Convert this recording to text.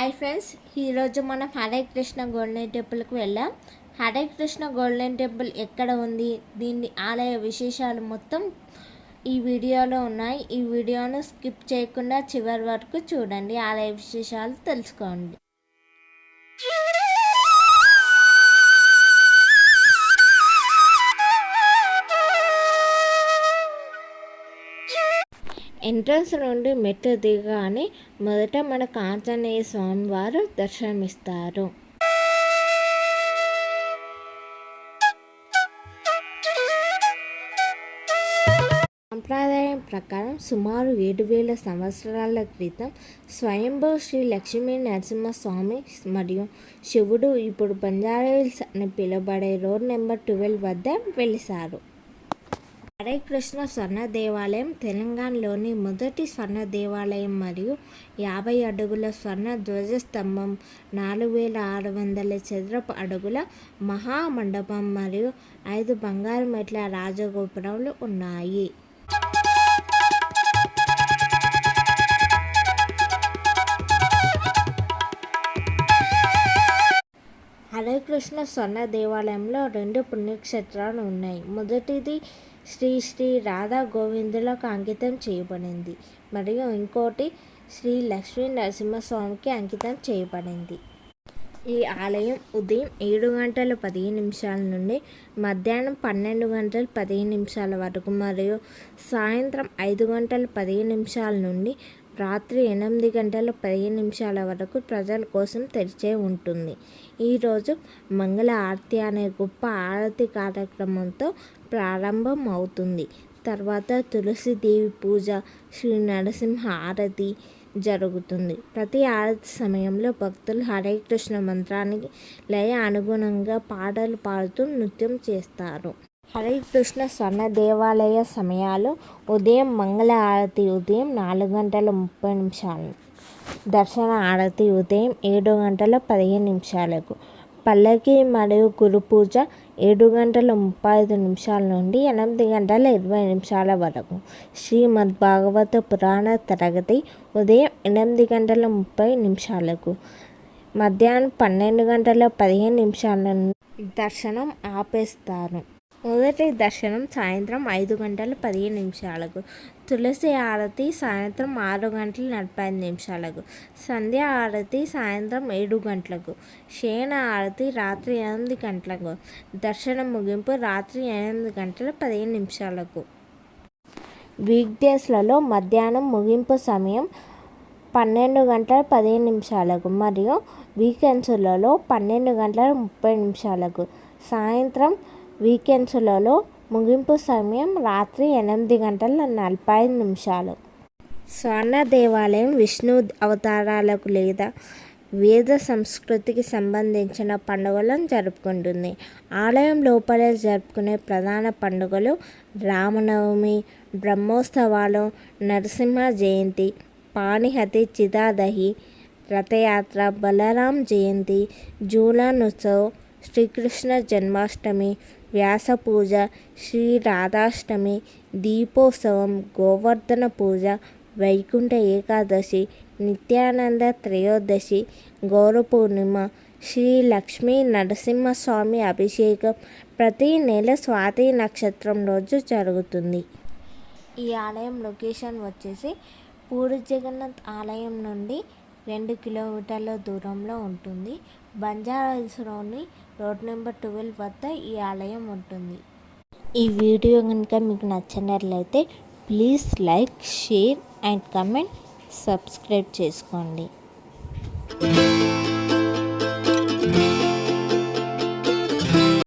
Hi friends ఈరోజు మనం Hare Krishna golden టెంపుల్కి వెళ్ళాం హరే కృష్ణ గోల్డెన్ టెంపుల్ ఎక్కడ ఉంది? దీని ఆలయ విశేషాలు మొత్తం ఈ వీడియోలో ఉన్నాయి. ఈ వీడియోను స్కిప్ చేయకుండా చివరి వరకు చూడండి. ఆలయ విశేషాలు తెలుసుకోండి. ఎంట్రన్స్ నుండి మెట్లు దిగగానే మొదట మన ఆంజనేయ స్వామి వారు దర్శనమిస్తారు. సంప్రదాయం ప్రకారం సుమారు ఏడు వేల సంవత్సరాల క్రితం స్వయంభూ శ్రీ లక్ష్మీ నరసింహస్వామి మరియు శివుడు ఇప్పుడు బంజారాహిల్స్ అని పిలువబడే రోడ్ నెంబర్ ట్వెల్వ్ వద్ద వెలిసారు. హరే కృష్ణ స్వర్ణ దేవాలయం తెలంగాణలోని మొదటి స్వర్ణ దేవాలయం మరియు యాభై అడుగుల స్వర్ణ ధ్వజస్తంభం నాలుగు వేల ఆరు వందల చదరపు అడుగుల మహామండపం మరియు ఐదు బంగారు మెట్ల రాజగోపురాలు ఉన్నాయి. హరే కృష్ణ స్వర్ణ దేవాలయంలో రెండు పుణ్యక్షేత్రాలు ఉన్నాయి. మొదటిది శ్రీ శ్రీ రాధా గోవిందులకు అంకితం చేయబడింది. మరియు ఇంకోటి శ్రీ లక్ష్మీ నరసింహస్వామికి అంకితం చేయబడింది. ఈ ఆలయం ఉదయం ఏడు గంటల పదిహేను నిమిషాల నుండి మధ్యాహ్నం పన్నెండు గంటల పదిహేను నిమిషాల వరకు మరియు సాయంత్రం ఐదు గంటల పదిహేను నిమిషాల నుండి రాత్రి ఎనిమిది గంటల పదిహేను నిమిషాల వరకు ప్రజల కోసం తెరిచే ఉంటుంది. ఈరోజు మంగళ ఆరతి అనే గొప్ప ఆరతి కార్యక్రమంతో ప్రారంభం అవుతుంది. తర్వాత తులసిదేవి పూజ శ్రీ నరసింహ ఆరతి జరుగుతుంది. ప్రతి ఆరతి సమయంలో భక్తులు హరే కృష్ణ మంత్రానికి లయ అనుగుణంగా పాటలు పాడుతూ నృత్యం చేస్తారు. హరే కృష్ణ స్వర్ణ దేవాలయ సమయాలు ఉదయం మంగళ ఆరతి ఉదయం నాలుగు గంటల ముప్పై నిమిషాలు. దర్శన ఆరతి ఉదయం ఏడు గంటల పదిహేను నిమిషాలకు. పల్లకి మరియు గురు పూజ ఏడు గంటల ముప్పై ఐదు నిమిషాల నుండి ఎనిమిది గంటల ఇరవై నిమిషాల వరకు. శ్రీమద్ భాగవత పురాణ తరగతి ఉదయం ఎనిమిది గంటల ముప్పై నిమిషాలకు. మధ్యాహ్నం పన్నెండు గంటల పదిహేను నిమిషాల దర్శనం ఆపేస్తారు. మొదటి దర్శనం సాయంత్రం ఐదు గంటల పదిహేను నిమిషాలకు. తులసి ఆరతి సాయంత్రం ఆరు గంటల నలభై ఐదు నిమిషాలకు. సంధ్య ఆరతి సాయంత్రం ఏడు గంటలకు. శయన ఆరతి రాత్రి ఎనిమిది గంటలకు. దర్శనం ముగింపు రాత్రి ఎనిమిది గంటల పదిహేను నిమిషాలకు. వీక్ డేస్లలో మధ్యాహ్నం ముగింపు సమయం పన్నెండు గంటల పదిహేను నిమిషాలకు మరియు వీకెండ్స్లలో పన్నెండు గంటల ముప్పై నిమిషాలకు. సాయంత్రం వీకెండ్స్లలో ముగింపు సమయం రాత్రి ఎనిమిది గంటల నలభై ఐదు నిమిషాలు. స్వర్ణ దేవాలయం విష్ణు అవతారాలకు లేదా వేద సంస్కృతికి సంబంధించిన పండుగలను జరుపుకుంటుంది. ఆలయం లోపల జరుపుకునే ప్రధాన పండుగలు రామనవమి బ్రహ్మోత్సవాలు నరసింహ జయంతి పాణిహతి చిదాదహి రథయాత్ర బలరాం జయంతి జూలాన్ ఉత్సవ్ శ్రీకృష్ణ జన్మాష్టమి వ్యాస పూజ శ్రీ రాధాష్టమి దీపోత్సవం గోవర్ధన పూజ వైకుంఠ ఏకాదశి నిత్యానంద త్రయోదశి గౌర పూర్ణిమ శ్రీ లక్ష్మీ నరసింహస్వామి అభిషేకం ప్రతి నెల స్వాతి నక్షత్రం రోజు జరుగుతుంది. ఈ ఆలయం లొకేషన్ వచ్చేసి పూరి జగన్నాథ్ ఆలయం నుండి రెండు కిలోమీటర్ల దూరంలో ఉంటుంది. బంజారా హిల్స్లోని రోడ్ నెంబర్ ట్వెల్వ్ వద్ద ఈ ఆలయం ఉంటుంది. ఈ వీడియో కనుక మీకు నచ్చినట్లయితే please like share and comment subscribe చేసుకోండి.